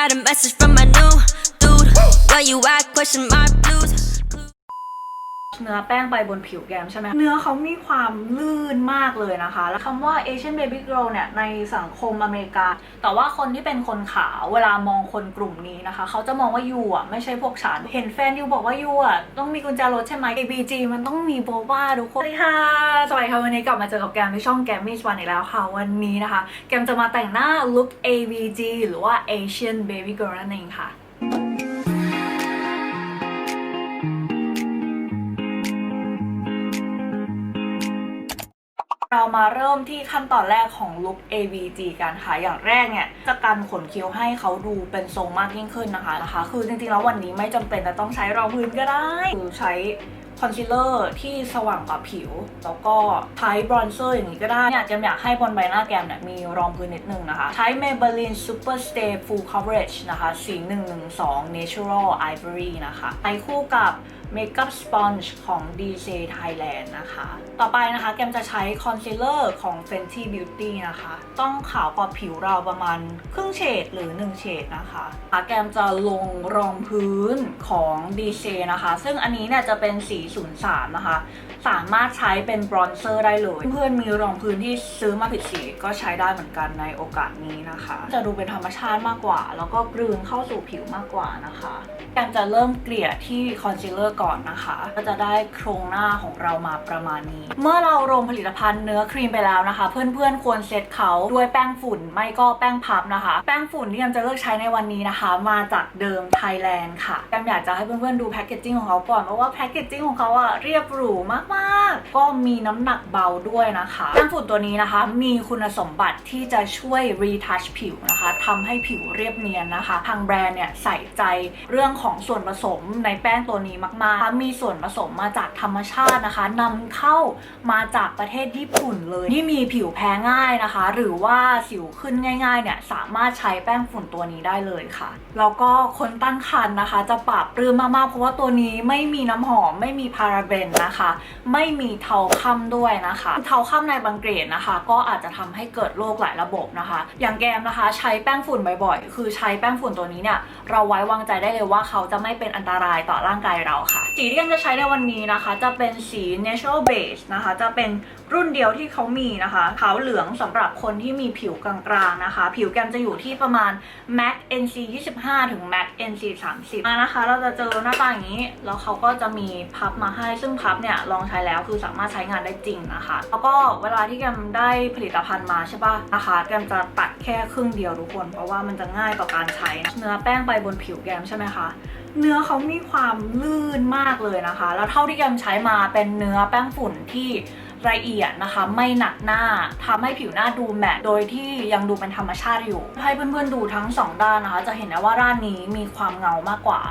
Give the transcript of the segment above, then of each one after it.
got a message from my new dude. Where you at? Question blues. เนื้อแป้งไปบนผิวแก้มใช่ไหมเนื้อเขามีความลื่นมากเลยนะคะ แล้วคำว่า Asian Baby Girl เนี่ยในสังคมอเมริกา แต่ว่าคนที่เป็นคนขาวเวลามองคนกลุ่มนี้นะคะ เขาจะมองว่ายูอะไม่ใช่พวกฉัน เห็นแฟนยูบอกว่ายูอะต้องมีกุญแจรถใช่ไหม ABG มันต้องมีโบว่าทุกคนสวัสดีค่ะ สวัสดีค่ะวันนี้กลับมาเจอกับแกมที่ช่องแกมมี่วันอีกแล้วค่ะวันนี้นะคะ แกมจะมาแต่งหน้า look ABG หรือว่า Asian Baby Girl นั่นเองค่ะ เรามาเริ่มที่ขั้นตอนแรกของลุค AVG กันค่ะ อย่างแรกเนี่ยจะกันขนคิ้วให้เขาดูเป็นทรงมากยิ่งขึ้นนะคะนะคะ คือจริงๆแล้ววันนี้ไม่จำเป็นจะต้องใช้รองพื้นก็ได้ คือใช้คอนซีลเลอร์ที่สว่างกว่าผิว แล้วก็ใช้บรอนเซอร์อย่างนี้ก็ได้เนี่ยแกมอยากให้บนใบหน้าแก้มเนี่ยมีรองพื้นนิดนึงนะคะ ใช้ Maybelline Super Stay Full Coverage นะคะสี 112 Natural Ivory นะคะใช้คู่กับ Makeup Sponge ของ DJ Thailand นะคะ ต่อไปนะคะแกมจะใช้คอนซีลเลอร์ของ Fenty Beauty นะคะ ต้องขาวกว่าผิวเราประมาณครึ่งเฉดหรือ 1 เฉดนะคะแกมจะลงรองพื้นของ DJ นะคะ ซึ่งอันนี้เนี่ยจะเป็นสี 03 นะคะ สามารถใช้เป็นบรอนเซอร์ได้เลย เพื่อนมีรองพื้นที่ซื้อมาผิดสีก็ใช้ได้เหมือนกันในโอกาสนี้นะคะ จะดูเป็นธรรมชาติมากกว่า แล้วก็กลืนเข้าสู่ผิวมากกว่านะคะแกมจะเริ่มเกลี่ยที่คอนซีลเลอร์ก่อนนะคะ ก็จะได้โครงหน้าของเรามาประมาณนี้ เมื่อเราลงผลิตภัณฑ์เนื้อครีมไปแล้วนะคะ เพื่อนๆควรเซตเขาด้วยแป้งฝุ่นไม่ก็แป้งพับนะคะ แป้งฝุ่นที่แกมจะเลือกใช้ในวันนี้นะคะ มาจากเดิมไทยแลนด์ค่ะแกมอยากจะให้เพื่อนๆดูแพคเกจจิ้งของเขาก่อนเพราะว่าแพคเกจจิ้งของเขาอะเรียบหรูมากๆ ก็มีน้ำหนักเบาด้วยนะคะแป้งฝุ่นตัวนี้นะคะ มีคุณสมบัติที่จะช่วยรีทัชผิวนะคะทำให้ผิวเรียบเนียนนะคะ ทางแบรนด์เนี่ยใส่ใจเรื่องของส่วนผสมในแป้งตัวนี้มากๆมีส่วนผสมมาจากธรรมชาตินะคะนำเข้ามาจากประเทศญี่ปุ่นเลยที่มีผิวแพ้ง่ายนะคะ หรือว่าสิวขึ้นง่ายๆเนี่ยสามารถใช้แป้งฝุ่นตัวนี้ได้เลยค่ะแล้วก็คนตั้งครรภ์นะคะ จะปรับปรื้มมากๆ เพราะว่าตัวนี้ไม่มีน้ำหอม ไม่มีพาราเบนนะคะ ไม่มีเทาค่ำด้วยนะคะ เทาค่ำในบางเกรดนะคะ ก็อาจจะทำให้เกิดโรคหลายระบบนะคะ อย่างแกมนะคะ ใช้แป้งฝุ่นบ่อยๆ คือใช้แป้งฝุ่นตัวนี้เนี่ยเราไว้วางใจได้เลยว่าเขาจะไม่เป็นอันตรายต่อร่างกายเราค่ะสีที่แกมจะใช้ในวันนี้นะคะ จะเป็นสี natural beige นะคะ จะเป็นรุ่นเดียวที่เขามีนะคะขาวเหลืองสำหรับคนที่มีผิวกลางๆนะคะ ผิวแกมจะอยู่ที่ประมาณ MAC NC 25 ถึง MAC NC 30อะนะคะ เราจะเจอหน้าตาอย่างนี้ แล้วเขาก็จะมีพับมาให้ซึ่งพับเนี่ยลองใช้แล้วคือสามารถใช้งานได้จริงนะคะ แล้วก็เวลาที่แกมได้ผลิตภัณฑ์มาใช่ปะนะคะแกมจะตัดแค่ครึ่งเดียวทุกคน เพราะว่ามันจะง่ายต่อการใช้เนื้อแป้งไปบนผิวแกมใช่ไหมคะเนื้อเขามีความลื่นมากเลยนะคะ แล้วเท่าที่แกมใช้มาเป็นเนื้อแป้งฝุ่นที่ละเอียดนะคะ ไม่หนักหน้าทำให้ผิวหน้าดูแมตโดยที่ยังดูเป็นธรรมชาติอยู่ ให้เพื่อนๆดูทั้งสองด้านนะคะ จะเห็นได้ว่าด้านนี้มีความเงามากกว่า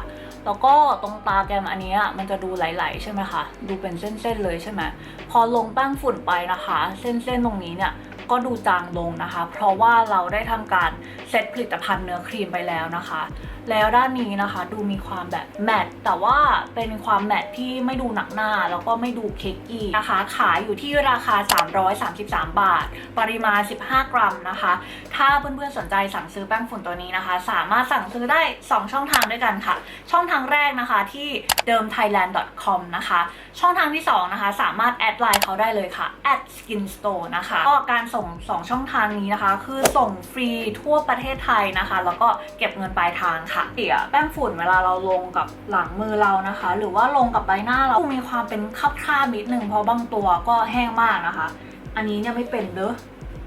แล้วก็ตรงตาแกมอันนี้มันจะดูไหลๆใช่ไหมคะ ดูเป็นเส้นๆเลยใช่ไหมพอลงแป้งฝุ่นไปนะคะ เส้นๆตรงนี้เนี่ยก็ดูจางลงนะคะ เพราะว่าเราได้ทำการเซตผลิตภัณฑ์เนื้อครีมไปแล้วนะคะ แล้วด้านนี้นะคะ ดูมีความแบบแมตต์แต่ว่าเป็นความแมตต์ที่ไม่ดูหนักหน้า แล้วก็ไม่ดูเค้กกี้นะคะ ขายอยู่ที่ราคา 333 บาท ปริมาณ 15 กรัมนะคะ ถ้าเพื่อนๆสนใจสั่งซื้อแป้งฝุ่นตัวนี้นะคะ สามารถสั่งซื้อได้ 2 ช่องทางด้วยกันค่ะ ช่องทางแรกนะคะที่เดิม thailand.com นะคะ ช่องทางที่ 2 นะคะ สามารถแอดไลน์เขาได้เลยค่ะ at skin store นะคะ ก็การส่ง 2 ช่องทางนี้นะคะ คือส่งฟรีทั่วประเทศไทยนะคะ แล้วก็เก็บเงินปลายทางค่ะเดี๋ยวแป้งฝุ่นเวลาเราลงกับหลังมือเรานะคะ หรือว่าลงกับใบหน้าเรามีความเป็นคับคาบนิดนึงเพราะบางตัวก็แห้งมากนะคะ อันนี้เนี่ยไม่เป็นเด้อ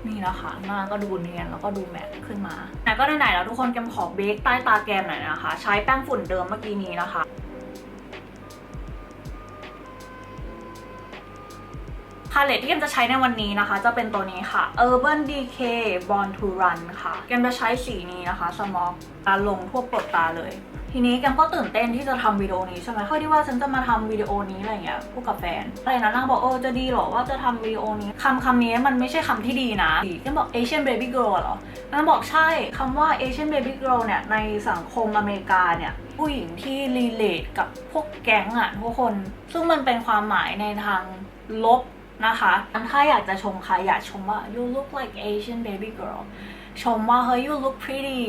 นี่นะคะหน้าก็ดูเนียนแล้วก็ดูแมทขึ้นมาไหนก็ไหนๆแล้วทุกคนแกมขอเบคใต้ตาแกมหน่อยนะคะ ใช้แป้งฝุ่นเดิมเมื่อกี้นี้นะคะ พาเลตที่แกมจะใช้ในวันนี้นะคะ จะเป็นตัวนี้ค่ะ Urban Decay Born to Run ค่ะแกมจะใช้สีนี้นะคะ สมอกตาลงทั่วปลดตาเลยทีนี้แกมก็ตื่นเต้นที่จะทำวิดีโอนี้ใช่ไหมเพื่อที่ว่าฉันจะมาทำวิดีโอนี้อะไรเงี้ยพูดกับแฟนอะไรนะนางบอกเออจะดีเหรอว่าจะทำวิดีโอนี้คำคำนี้มันไม่ใช่คำที่ดีนะแกมบอก Asian Baby Girl เหรอนางบอกใช่คำว่า Asian Baby Girl เนี่ยในสังคมอเมริกาเนี่ยผู้หญิงที่รีเลทกับพวกแก๊งอะทุกคน ซึ่งมันเป็นความหมายในทางลบ นะคะถ้าอยากจะชมใครอยากชมว่า you look like Asian baby girl ชมว่าเฮ้ย you look pretty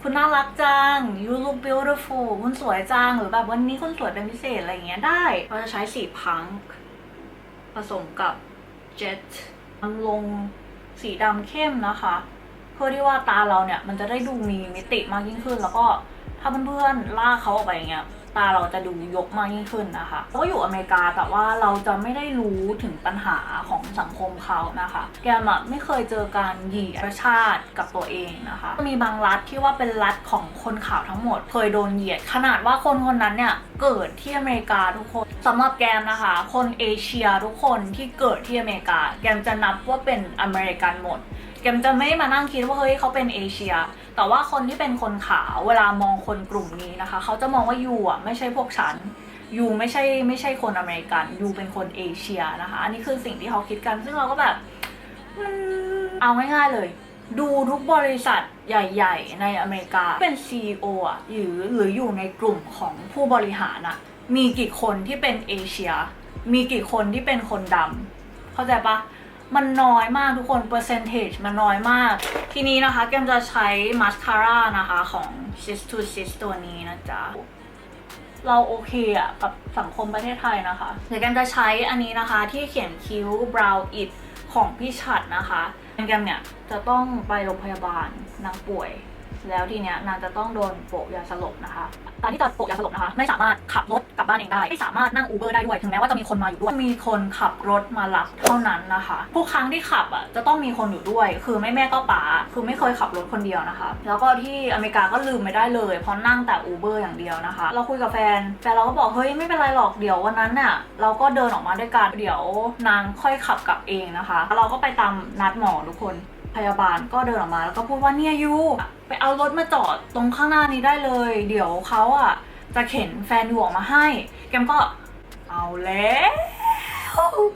คุณน่ารักจัง you look beautiful คุณสวยจัง หรือแบบวันนี้คุณสวยเป็นพิเศษอะไรอย่างเงี้ยได้ เราจะใช้สีพังผสมกับเจ็ตมันลงสีดำเข้มนะคะ เพื่อที่ว่าตาเราเนี่ย มันจะได้ดูมีมิติมากยิ่งขึ้น แล้วก็ถ้าเพื่อนๆลากเขาออกไปอย่างเงี้ย ตาเราจะดูยกมากยิ่งขึ้นนะคะก็อยู่อเมริกาแต่ว่าเราจะไม่ได้รู้ถึงปัญหาของสังคมเขานะคะ แกมไม่เคยเจอการเหยียดชาติกับตัวเองนะคะมีบางรัฐที่ว่าเป็นรัฐของคนขาวทั้งหมด เคยโดนเหยียด ขนาดว่าคนคนนั้นเนี่ยเกิดที่อเมริกาทุกคนสำหรับแกมนะคะ คนเอเชียทุกคนที่เกิดที่อเมริกา แกมจะนับว่าเป็นอเมริกันหมด แกมจะไม่มานั่งคิดว่าเฮ้ยเขาเป็นเอเชีย แต่ว่าคนที่เป็นคนขาวเวลามองคนกลุ่มนี้นะคะ เขาจะมองว่ายูอะไม่ใช่พวกฉันยูไม่ใช่ไม่ใช่คนอเมริกันยูเป็นคนเอเชียนะคะ อันนี้คือสิ่งที่เขาคิดกัน ซึ่งเราก็แบบเอาง่ายๆเลย ดูทุกบริษัทใหญ่ ๆ ในอเมริกาเป็น CEO อะหรือหรืออยู่ในกลุ่มของผู้บริหารอะมีกี่คนที่เป็นเอเชีย มีกี่คนที่เป็นคนดำเข้าใจปะ มันน้อยมากทุกคนเปอร์เซนเทจมันน้อยมาก ทีนี้นะคะแกมจะใช้มาสคาร่านะคะของ Sis to Sis ตัวนี้นะจ๊ะ เราโอเคอะกับสังคมประเทศไทยนะคะเดี๋ยวแกมจะใช้อันนี้นะคะที่เขียนคิ้ว brow it ของพี่ชัดนะคะแกมเนี่ยจะต้องไปโรงพยาบาลนางป่วย แล้วทีเนี้ยนางจะต้องโดนโปะยาสลบนะคะ การที่จะโปะยาสลบนะคะ ไม่สามารถขับรถกลับบ้านเองได้ ไม่สามารถนั่งอูเบอร์ได้ด้วย ถึงแม้ว่าจะมีคนมาอยู่ด้วย มีคนขับรถมารับเท่านั้นนะคะ ทุกครั้งที่ขับอะจะต้องมีคนอยู่ด้วย คือไม่แม่ก็ป๋า คือไม่เคยขับรถคนเดียวนะคะ แล้วก็ที่อเมริกาก็ลืมไม่ได้เลย เพราะนั่งแต่อูเบอร์อย่างเดียวนะคะ เราคุยกับแฟน แฟนเราก็บอกเฮ้ยไม่เป็นไรหรอกเดี๋ยววันนั้นน่ะเราก็เดินออกมาด้วยกัน เดี๋ยวนางค่อยขับกลับเองนะคะ เราก็ไปตามนัดหมอทุกคน พยาบาลก็เดินออกมาแล้วก็พูดว่าเนี่ยยูไปเอารถมาจอดตรงข้างหน้านี้ได้เลย เดี๋ยวเขาอะจะเข็นแฟนยูออกมาให้ แกมก็เอาแล้ว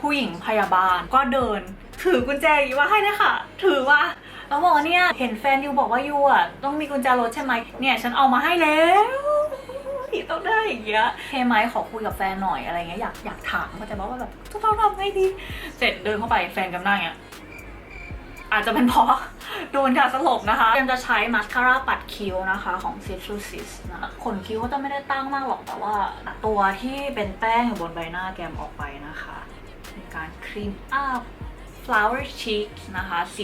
ผู้หญิงพยาบาลก็เดิน ถือกุญแจอย่างนี้มาให้เลยค่ะถือว่าแล้วบอกว่าเนี่ยเห็นแฟนยูบอกว่ายูอะต้องมีกุญแจรถใช่ไหมเนี่ยฉันเอามาให้แล้วพี่ต้องได้อย่างเงี้ยเฮ้ไหมขอคุยกับแฟนหน่อยอะไรเงี้ยอยากอยากถามเขาจะบอกว่าแบบจะต้องทำไงดี เสร็จเดินเข้าไปแฟนกำลังเงี้ย อาจจะเป็นเพราะโดนยาสลบนะคะเตรียมจะใช้มาสคาร่าปัดคิ้วนะคะของ c i t r u s i s นะคะขนคิ้วก็จะไม่ได้ตั้งมากหรอกแต่ว่าตัวที่เป็นแป้งอยู่บนใบหน้าแกมออกไปนะคะในการครีมอัพ flower cheeks นะคะ 403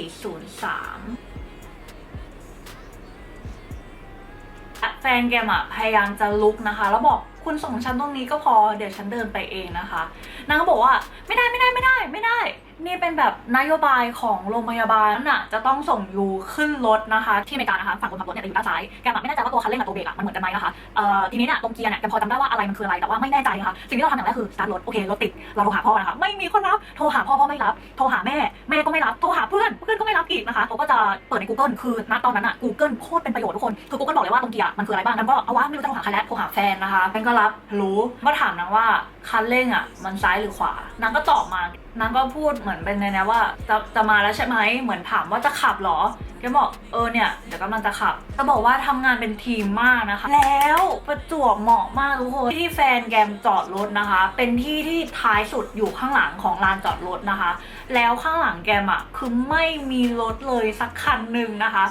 แฟนแกมอะพยายามจะลุกนะคะ แล้วบอกคุณส่งฉันตรงนี้ก็พอเดี๋ยวฉันเดินไปเองนะคะ นางก็บอกว่าไม่ได้ไม่ได้ไม่ได้ไม่ได้ นี่เป็นแบบนโยบายของโรงพยาบาลน่ะจะต้องส่งยูขึ้นรถนะคะ ที่อเมริกานะคะฝั่งคนขับรถเนี่ยจะอยู่ด้านซ้ายแกมอะไม่แน่ใจว่าตัวคันเร่งกับตัวเบรกอะมันเหมือนกันไหมนะคะเอ่อทีนี้เนี่ยตรงเกียร์เนี่ยแกพอจำได้ว่าอะไรมันคืออะไรแต่ว่าไม่แน่ใจนะคะสิ่งที่เราทำอย่างแรกคือสตาร์ทรถโอเครถติดเราโทรหาพ่อนะคะไม่มีคนรับโทรหาพ่อพ่อไม่รับโทรหาแม่แม่ก็ไม่รับโทรหาเพื่อนเพื่อนก็ไม่รับอีกนะคะเขาก็จะเปิดใน Google คือณตอนนั้นอะ Google โคตรเป็นประโยชน์ทุกคนคือ Google บอกเลยว่าตรงเกียร์มันคืออะไรบ้างนั้นก็เอาวะไม่รู้จะโทรหาใครแล้วโทรหาแฟนนะคะแฟนก็รับรู้ก็ถามนางว่าคันเร่งอะมันซ้ายหรือขวานางก็ตอบมานางก็พูดเหมือนเป็นในแนวว่าจะจะมาแล้วใช่ไหมเหมือนถามว่าจะขับเหรอแกบอกเออเนี่ยเดี๋ยวกำลังจะขับจะบอกว่าทำงานเป็นทีมมากนะคะ แล้วประจวบเหมาะมากทุกคนที่แฟนแกมจอดรถนะคะ เป็นที่ที่ท้ายสุดอยู่ข้างหลังของลานจอดรถนะคะ แล้วข้างหลังแกมอะคือไม่มีรถเลยสักคันหนึ่งนะคะ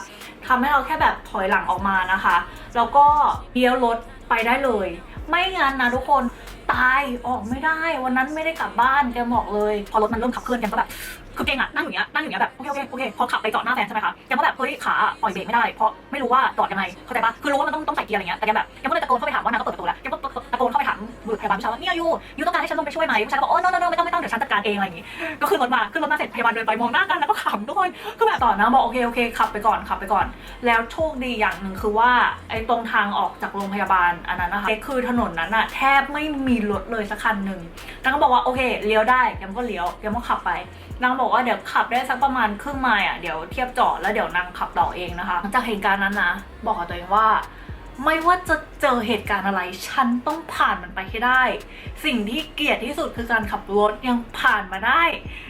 ทำให้เราแค่แบบถอยหลังออกมานะคะ แล้วก็เลี้ยวรถไปได้เลย ไม่งั้นนะทุกคนตายออกไม่ได้ วันนั้นไม่ได้กลับบ้านแกบอกเลย พอรถมันเริ่มขับเคลื่อนแกก็แบบคือเก่งอะนั่งอย่างเงี้ยนั่งอย่างเงี้ยแบบโอเคโอเคโอเคพอขับไปจอดหน้าแฟนใช่ไหมคะแกก็แบบเฮ้ยขาปล่อยเบรกไม่ได้เพราะไม่รู้ว่าจอดยังไงเข้าใจปะคือรู้ว่ามันต้องต้องใส่เกียร์อะไรเงี้ยแต่แกแบบแกก็เลยตะโกนเข้าไปถามว่านางก็เปิดประตูแล้วแกก็ โกนเข้าไปถามบุรุษพยาบาลผู้ชายว่าเนี่ยยูยูต้องการให้ฉันลงไปช่วยไหมผู้ชายก็บอกโอ้ no no no ไม่ต้องไม่ต้องเดี๋ยวฉันจัดการเองอะไรอย่างงี้ ก็ขึ้นรถมาขึ้นรถมาเสร็จพยาบาลเดินไปมองหน้ากันแล้วก็ขำทุกคนคือแบบต่อนะบอกโอเคโอเคขับไปก่อนขับไปก่อน แล้วโชคดีอย่างหนึ่งคือว่าไอ้ตรงทางออกจากโรงพยาบาลอันนั้นนะคะคือถนนนั้นอะแทบไม่มีรถเลยสักคันหนึ่งนางก็บอกว่าโอเคเลี้ยวได้แกมก็เลี้ยวแกมก็ขับไปนางบอกว่าเดี๋ยวขับได้สักประมาณครึ่งไมล์อะเดี๋ยวเทียบจอดแล้วเดี๋ยวนางขับต่อเองนะคะจากเหตุการณ์นั้นนะบอกกับตัวเองว่า ไม่ว่าจะเจอเหตุการณ์อะไร ฉันต้องผ่านมันไปให้ได้ สิ่งที่เกลียดที่สุดคือการขับรถยังผ่านมาได้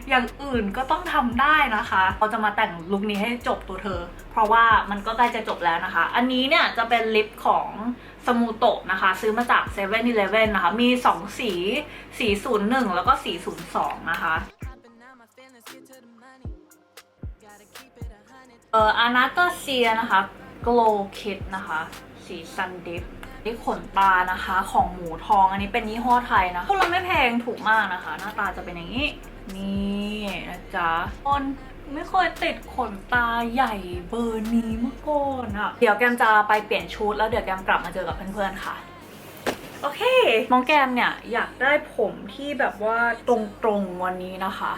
อย่างอื่นก็ต้องทำได้นะคะเราจะมาแต่งลุคนี้ให้จบตัวเธอ เพราะว่ามันก็ใกล้จะจบแล้วนะคะ อันนี้เนี่ยจะเป็นลิปของสมูโตะนะคะ ซื้อมาจาก7 e เ e ่ e อนะคะ มี 2 สี สี 01 แล้วก็สี 02 นะคะเอ่ออานาตาเซียนะคะ Glow Kit นะคะ สีซันดิฟนี่ขนตานะคะของหมูทองอันนี้เป็นยี่ห้อไทยนะพวกเราไม่แพงถูกมากนะคะ หน้าตาจะเป็นอย่างนี้ นี่นะจ๊ะคนไม่เคยติดขนตาใหญ่เบอร์นี้มาก่อนอะเดี๋ยวแกมจะไปเปลี่ยนชุดแล้วเดี๋ยวแกมกลับมาเจอกับเพื่อนๆค่ะ โอเคน้องแกมเนี่ยอยากได้ผมที่แบบว่าตรงๆวันนี้นะคะ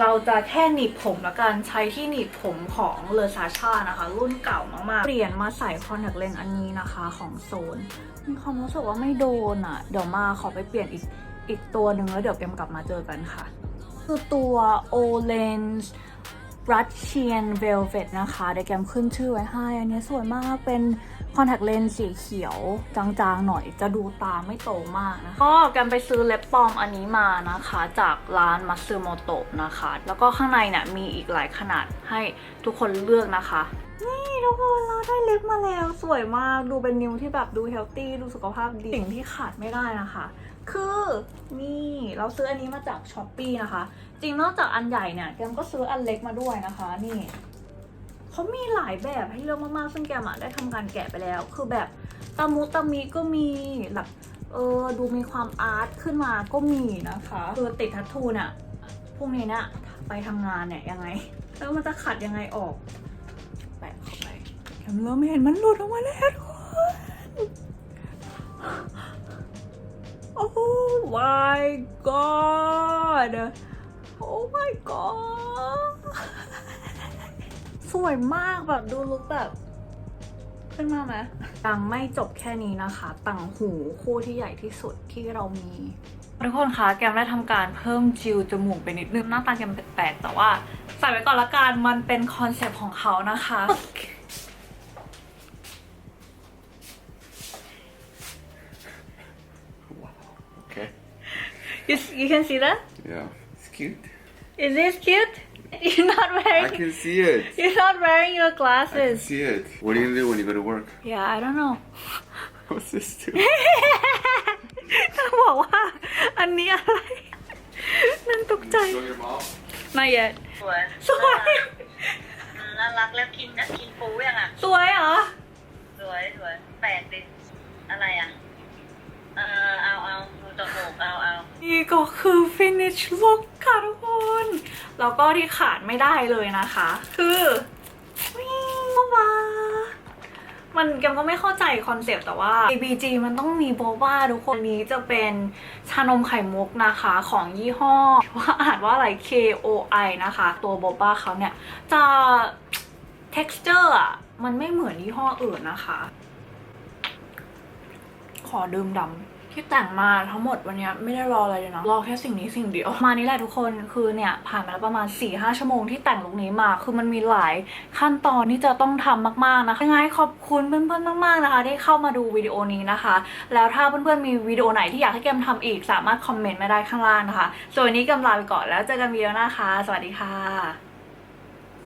เราจะแค่หนีบผมละกันใช้ที่หนีบผมของเลอซาชานะคะ รุ่นเก่ามากๆ เปลี่ยนมาใส่คอนแทคเลนส์อันนี้นะคะของโซนมีความรู้สึกว่าไม่โดนอะ่ะ เดี๋ยวมาขอไปเปลี่ยนอีกอีกตัวหนึ่งแล้วเดี๋ยวแกมกลับมาเจอกันค่ะ คือตัว Olen's Russian Velvet นะคะเดี๋ยวแกมขึ้นชื่อไว้ให้ อันนี้สวยมากเป็น คอนแทคเลนส์สีเขียวจางๆหน่อยจะดูตาไม่โตมากนะคะก็แกมไปซื้อเล็บปลอมอันนี้มานะคะจากร้านมัตสึโมโตะนะคะ แล้วก็ข้างในเนี่ยมีอีกหลายขนาดให้ทุกคนเลือกนะคะ นี่ทุกคนเราได้เล็บมาแล้วสวยมากดูเป็นนิ้วที่แบบดูเฮลตี้ดูสุขภาพดีสิ่งที่ขาดไม่ได้นะคะ คือนี่เราซื้ออันนี้มาจากช้อปปีนะคะ จริงนอกจากอันใหญ่เนี่ยแกมก็ซื้ออันเล็กมาด้วยนะคะ นี่ เขามีหลายแบบให้เลือกมากๆ ซึ่งแกมอะได้ทำการแกะไปแล้ว คือแบบตามุตามิก็มีแบบเออดูมีความอาร์ตขึ้นมาก็มีนะคะคือติดทัตทูนี่ยพรุ่งนี้นี่ยไปทำงานเนี่ยยังไง แล้วมันจะขัดยังไงออกแปะเข้าไปแกมเริ่มเห็นมันหลุดออกมาแล้วทุกคนโอ้ my god โอ้ my god วยมากแบบดูลุกแบบขึ้นมาไหมยังไม่จบแค่นี้นะคะต่างหูคู่ที่ใหญ่ที่สุดที่เรามีทุกคนคะแกมได้ทำการเพิ่มจิวจมูกไปนิดนึงหน้าตาแกมแปลกๆแต่ว่าใส่ไว้ก่อนละกันมันเป็นคอนเซปต์ของเขานะคะ Wow. Okay. you, you can see that Yeah. It's cute. is this cute you're not I wearing can see it. you're not wearing your I can glasses see it. What are you gonna do when you go to work? yeah I don't know What's this do? เขาบอกว่าอันนี้อะไรนั่นตกใจ Show your mom. ไม่ yet สวยสวยอืมน่ารักแล้วกินนะกินปูยังอะ สวยเหรอ สวยสวยแปลกดิอะไรอะ เออเอาเอาดูจมูกเอาเอานี่ก็คือ finish look ค่ะทุกคน แล้วก็ที่ขาดไม่ได้เลยนะคะ คือวิ่งมามันแกมก็ไม่เข้าใจคอนเซปต์แต่ว่า ABG มันต้องมีโบบ้าทุกคนนี้จะเป็นชานมไข่มุกนะคะของยี่ห้อ ว่าอ่านว่าอะไร KOI นะคะ ตัวโบบ้าเขาเนี่ย จะ texture อะ มันไม่เหมือนยี่ห้ออื่นนะคะ ขอดื่มดำ ที่แต่งมาทั้งหมดวันนี้ไม่ได้รออะไรเลยนะ รอแค่สิ่งนี้สิ่งเดียว มานี่แหละทุกคนคือเนี่ย ผ่านมาแล้วประมาณ4-5ชั่วโมงที่แต่งลุคนี้มา คือมันมีหลายขั้นตอนที่จะต้องทำมากๆนะคะยังไงขอบคุณเพื่อนๆมากๆนะคะ ที่เข้ามาดูวิดีโอนี้นะคะ แล้วถ้าเพื่อนๆมีวิดีโอไหนที่อยากให้แกมทำอีก สามารถคอมเมนต์มาได้ข้างล่างนะคะส่วนนี้กมลาไปก่อนแล้วเจอกันวิดีโอหน้าค่ะสวัสดีค่ะ